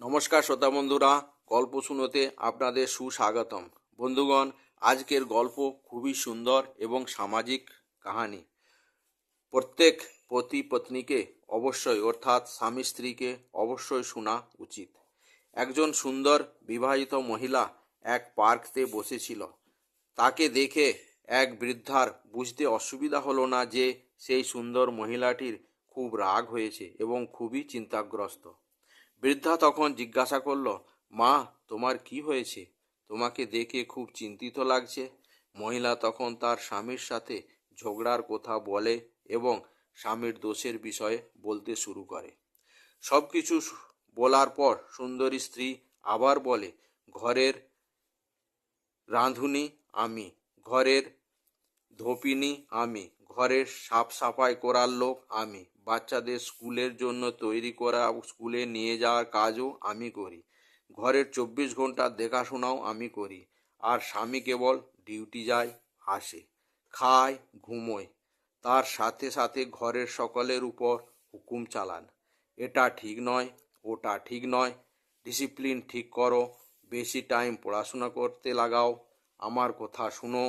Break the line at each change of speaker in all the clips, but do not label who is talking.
নমস্কার শ্রোতা বন্ধুরা, গল্প শুনোতে আপনাদের সুস্বাগতম। বন্ধুগণ, আজকের গল্প খুবই সুন্দর এবং সামাজিক কাহিনী। প্রত্যেক পতি পত্নীকে অবশ্যই, অর্থাৎ স্বামী স্ত্রীকে অবশ্যই শোনা উচিত। একজন সুন্দর বিবাহিত মহিলা এক পার্কতে বসেছিল। তাকে দেখে এক বৃদ্ধার বুঝতে অসুবিধা হলো না যে সেই সুন্দর মহিলাটির খুব রাগ হয়েছে এবং খুবই চিন্তাগ্রস্ত। বৃদ্ধা তখন জিজ্ঞাসা করল, মা, তোমার কি হয়েছে? তোমাকে দেখে খুব চিন্তিত লাগছে। মহিলা তখন তার স্বামীর সাথে ঝগড়ার কথা বলে এবং স্বামীর দোষের বিষয়ে বলতে শুরু করে। সব কিছু বলার পর সুন্দরী স্ত্রী আবার বলে, ঘরের রাঁধুনি আমি, ঘরের ধোপিনি আমি ঘরের সাফ সাফাই করার লোক আমি। বাচ্চাদের স্কুলের জন্য তৈরি করা স্কুলে নিয়ে যাওয়ার কাজও আমি করি। ঘরের চব্বিশ ঘণ্টা দেখাশোনাও আমি করি। আর স্বামী কেবল ডিউটি যায়, আসে, খায়, ঘুমোয়। তার সাথে সাথে ঘরের সকলের উপর হুকুম চালান। এটা ঠিক নয়, ওটা ঠিক নয়। ডিসিপ্লিন ঠিক করো, বেশি টাইম পড়াশোনা করতে লাগাও। আমার কথা শুনো,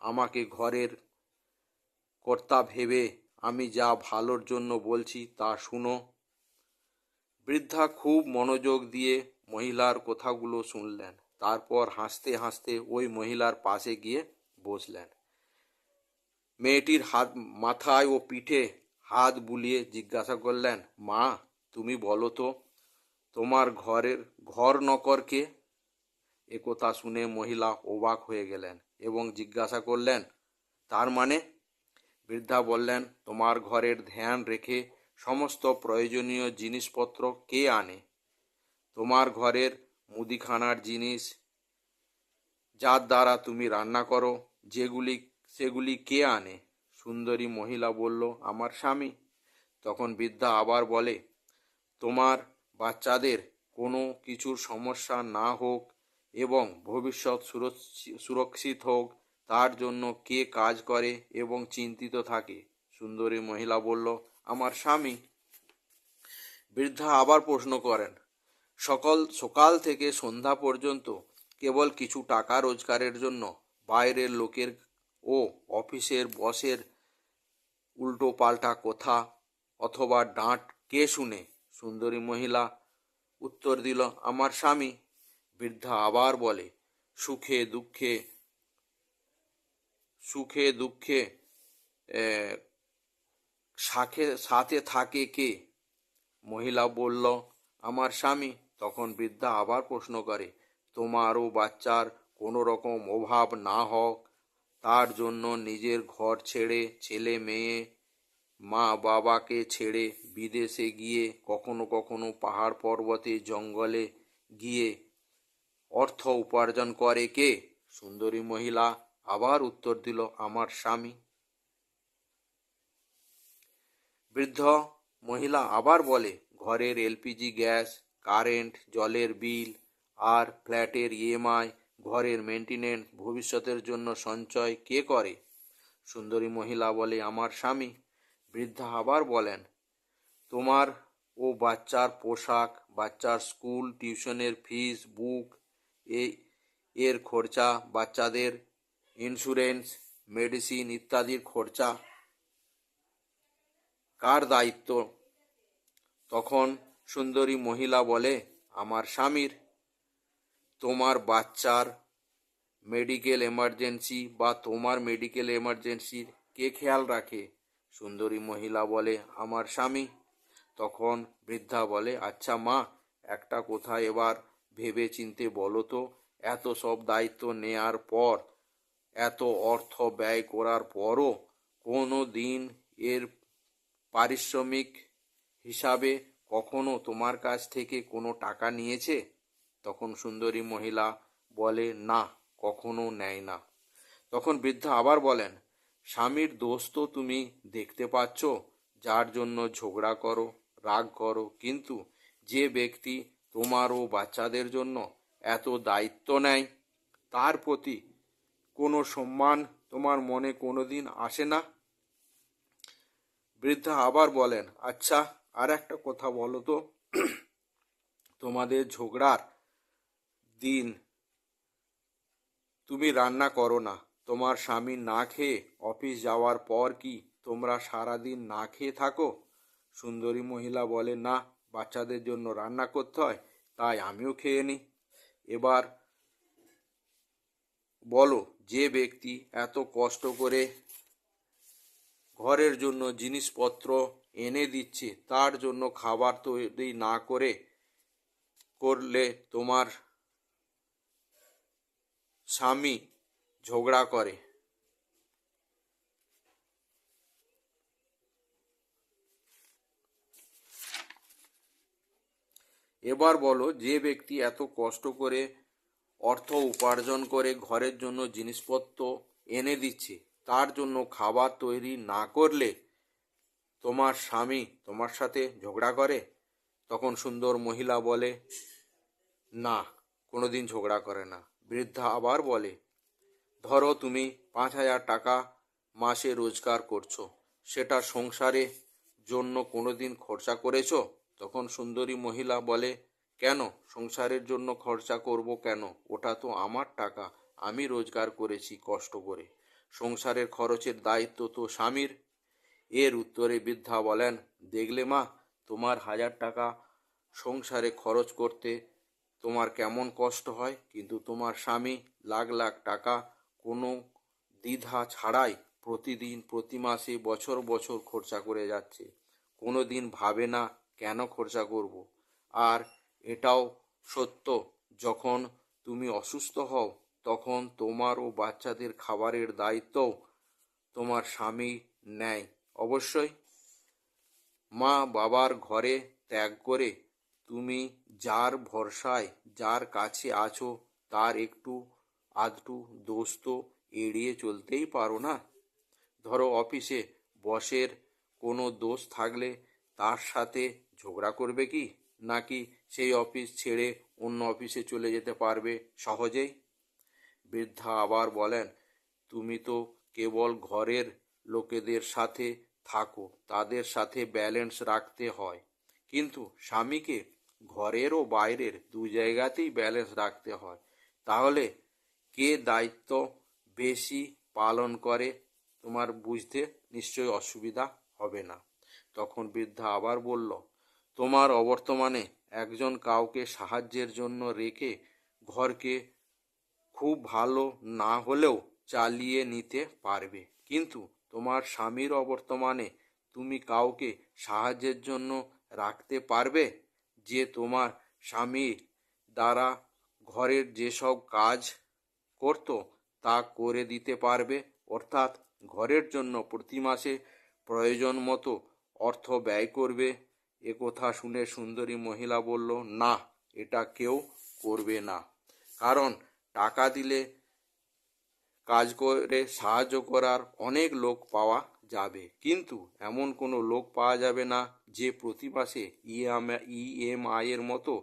আমাকে ঘরের কর্তা ভেবে আমি যা ভালোর জন্য বলছি তা শুনো। বৃদ্ধা খুব মনোযোগ দিয়ে মহিলার কথাগুলো শুনলেন। তারপর হাসতে হাসতে ওই মহিলার পাশে গিয়ে বসলেন। মেয়েটির হাত, মাথায় ও পিঠে হাত বুলিয়ে জিজ্ঞাসা করলেন, মা, তুমি বলো তো, তোমার ঘরের, ঘর নকরকে একথা শুনে মহিলা অবাক হয়ে গেলেন এবং জিজ্ঞাসা করলেন, তার মানে? বৃদ্ধা বললেন, তোমার ঘরের ধ্যান রেখে সমস্ত প্রয়োজনীয় জিনিসপত্র কে আনে? তোমার ঘরের মুদিখানার জিনিস, যার দ্বারা তুমি রান্না করো, যেগুলি, সেগুলি কে আনে? সুন্দরী মহিলা বলল, আমার স্বামী। তখন বৃদ্ধা আবার বলে, তোমার বাচ্চাদের কোনো কিছুর সমস্যা না হোক এবং ভবিষ্যৎ সুরক্ষিত হোক তার জন্য কে কাজ করে এবং চিন্তিত থাকে। সুন্দরী মহিলা বলল, আমার স্বামী? বৃদ্ধা আবার প্রশ্ন করেন, সকল, সকাল থেকে সন্ধ্যা পর্যন্ত কেবল কিছু টাকা রোজগারের জন্য বাইরের লোকের ও অফিসের বসের উল্টো পাল্টা কথা অথবা ডাঁট কে শুনে? সুন্দরী মহিলা উত্তর দিল, আমার স্বামী। বৃদ্ধা আবার বলে, সুখে, দুঃখে সুখে, দুঃখে সাথে সাথে থাকে কে? মহিলা বলল, আমার স্বামী। তখন বৃদ্ধা আবার প্রশ্ন করে, তোমারও বাচ্চার কোনো রকম অভাব না হোক। তার জন্য নিজের ঘর ছেড়ে, ছেলে মেয়ে, মা বাবাকে ছেড়ে বিদেশে গিয়ে কখনো কখনো পাহাড় পর্বতে, জঙ্গলে গিয়ে অর্থ উপার্জন করে কে? সুন্দরী মহিলা আবার উত্তর দিল, আমার স্বামী। বৃদ্ধ মহিলা আবার বলে, ঘরের এলপিজি, গ্যাস, কারেন্ট, জলের বিল আর ফ্ল্যাটের ইএমআই, ঘরের মেনটেনেন্স ভবিষ্যতের জন্য সঞ্চয় কে করে? সুন্দরী মহিলা বলে, আমার স্বামী। বৃদ্ধা আবার বলেন, তোমার ও বাচ্চার পোশাক, বাচ্চার স্কুল, টিউশনের ফিস, বুক এর খরচা, বাচ্চাদের ইন্স্যুরেন্স মেডিসিন ইত্যাদির খরচা, কার দায়িত্ব? তখন সুন্দরী মহিলা বলে, আমার স্বামীর। তোমার বাচ্চার মেডিকেল এমার্জেন্সি বা তোমার মেডিকেল এমার্জেন্সির কে খেয়াল রাখে? সুন্দরী মহিলা বলে, আমার স্বামী। তখন বৃদ্ধা বলে আচ্ছা মা, একটা কথা এবার ভেবে চিনতে বলো তো, এত সব দায়িত্ব নেয়ার পর এত অর্থ ব্যয় করার পরও কোনো দিন এর পারিশ্রমিক হিসাবে কখনো তোমার কাছ থেকে কোনো টাকা নিয়েছে? তখন সুন্দরী মহিলা বলে, না, কখনো নেয় না। তখন বৃদ্ধা আবার বলেন, স্বামীর দোষ তো তুমি দেখতে পাচ্ছ, যার জন্য ঝগড়া করো, রাগ করো, কিন্তু যে ব্যক্তি তোমার ও বাচ্চাদের জন্য এত দায়িত্ব নেয়, তার প্রতি কোনো সম্মান তোমার মনে কোনোদিন আসে না? বৃদ্ধা আবার বলেন আচ্ছা আর একটা কথা বলো তো। তোমাদের ঝগড়ার দিন তুমি রান্না করো না। তোমার স্বামী না খেয়ে অফিস যাওয়ার পর কি তোমরা সারাদিন না খেয়ে থাকো? সুন্দরী মহিলা বলে, না, বাচ্চাদের জন্য রান্না করতে হয়, তাই আমিও খেয়ে নিই এবার বলো যে ব্যক্তি এত কষ্ট করে ঘরের জন্য জিনিসপত্র এনে দিচ্ছে, তার জন্য খাবার তৈরি না করে করলে তোমার স্বামী ঝগড়া করে। এবার বলো, যে ব্যক্তি এত কষ্ট করে অর্থ উপার্জন করে ঘরের জন্য জিনিসপত্র এনে দিচ্ছে। তার জন্য খাবার তৈরি না করলে তোমার স্বামী তোমার সাথে ঝগড়া করে? তখন সুন্দর মহিলা বলে, না, কোনোদিন ঝগড়া করে না। বৃদ্ধা আবার বলে, ধরো তুমি পাঁচ হাজার টাকা মাসে রোজগার করছ, সেটা সংসারে জন্য কোনোদিন খরচা করেছ? তখন সুন্দরী মহিলা বলে কেন? সংসারের জন্য খরচা করব কেন? ওটা তো আমার টাকা, আমি রোজগার করেছি কষ্ট করে। সংসারের খরচের দায়িত্ব তো স্বামীর। এর উত্তরে বৃদ্ধা বলেন, দেখলে মা, তোমার হাজার টাকা সংসারে খরচ করতে তোমার কেমন কষ্ট হয়, কিন্তু তোমার স্বামী লাখ লাখ টাকা কোনো দ্বিধা ছাড়াই প্রতিদিন, প্রতি মাসে বছর বছর খরচা করে যাচ্ছে। কোনো দিন ভাবে না কেন খরচা করব। আর এটাও সত্য। যখন তুমি অসুস্থ হও, তখন তোমার ও বাচ্চাদের খাবারের দায়িত্ব তোমার স্বামী নেয়। অবশ্যই মা বাবার ঘরে ত্যাগ করে তুমি যার ভরসায় যার কাছে আছো, তার একটু আধটু দোষ তো এড়িয়ে চলতেই পারো না। ধরো অফিসে বসের কোনো দোষ থাকলে তার সাথে ঝগড়া করবে কি? নাকি সেই অফিস ছেড়ে অন্য অফিসে চলে যেতে পারবে সহজেই? বৃদ্ধা আবার বলেন, তুমি তো কেবল ঘরের লোকেদের সাথে থাকো, তাদের সাথে ব্যালেন্স রাখতে হয়। কিন্তু স্বামীকে ঘরের ও বাইরের দু জায়গাতেই ব্যালেন্স রাখতে হয়। তাহলে কে দায়িত্ব বেশি পালন করে? তোমার বুঝতে নিশ্চয়ই অসুবিধা হবে না। তখন বৃদ্ধা আবার বলল তোমার অবর্তমানে একজন কাউকে সাহায্যের জন্য রেখে ঘরকে খুব ভালো না হলেও চালিয়ে নিতে পারবে। কিন্তু তোমার স্বামীর অবর্তমানে তুমি কাউকে সাহায্যের জন্য রাখতে পারবে যে তোমার স্বামীর দ্বারা ঘরের যেসব কাজ করত তা করে দিতে পারবে। অর্থাৎ ঘরের জন্য প্রতি মাসে প্রয়োজন মতো অর্থ ব্যয় করবে। এ কথা শুনে সুন্দরী মহিলা বলল, না, এটা কেউ করবে না। কারণ টাকা দিলে কাজ করে সাহায্য করার অনেক লোক পাওয়া যাবে। কিন্তু এমন কোনো লোক পাওয়া যাবে না যে প্রতি মাসে ইএমআই এর মতো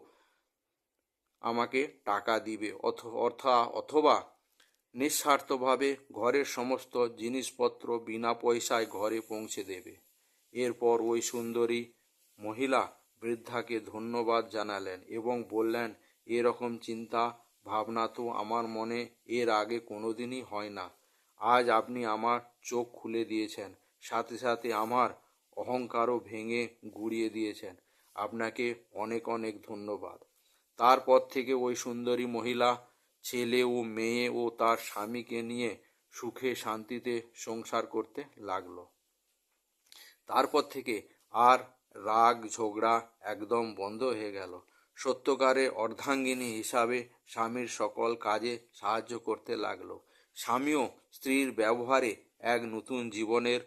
আমাকে টাকা দিবে। অথবা অথবা নিঃস্বার্থভাবে ঘরের সমস্ত জিনিসপত্র বিনা পয়সায় ঘরে পৌঁছে দেবে। এরপর ওই সুন্দরী মহিলা বৃদ্ধাকে ধন্যবাদ জানালেন এবং বললেন, এরকম চিন্তা, ভাবনা তো আমার মনে এর আগে কোনোদিনই হয় না। আজ আপনি আমার চোখ খুলে দিয়েছেন, সাথে সাথে আমার অহংকারও ভেঙে গুড়িয়ে দিয়েছেন। আপনাকে অনেক অনেক ধন্যবাদ। তারপর থেকে ওই সুন্দরী মহিলা ছেলে ও মেয়ে ও তার স্বামীকে নিয়ে সুখে শান্তিতে সংসার করতে লাগল। তারপর থেকে আর রাগ, ঝগড়া একদম বন্ধ হয়ে গেল। সত্যকারে অর্ধাঙ্গিনী হিসাবে স্বামীর সকল কাজে সাহায্য করতে লাগল। স্বামীও স্ত্রীর ব্যবহারে এক নতুন জীবনের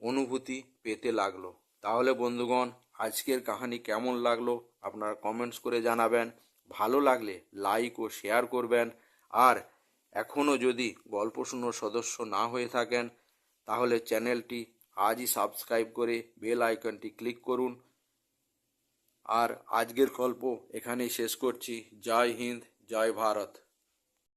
অনুভূতি পেতে লাগল। তাহলে বন্ধুগণ, আজকের কাহিনী কেমন লাগল আপনারা কমেন্টস করে জানাবেন। ভালো লাগলে লাইক ও শেয়ার করবেন। আর এখনও যদি গল্প শুনো সদস্য না হয়ে থাকেন, তাহলে চ্যানেলটি আজই সাবস্ক্রাইব করে বেল আইকনটি ক্লিক করুন। আর আজকের গল্প এখানেই শেষ করছি। জয় হিন্দ, জয় ভারত।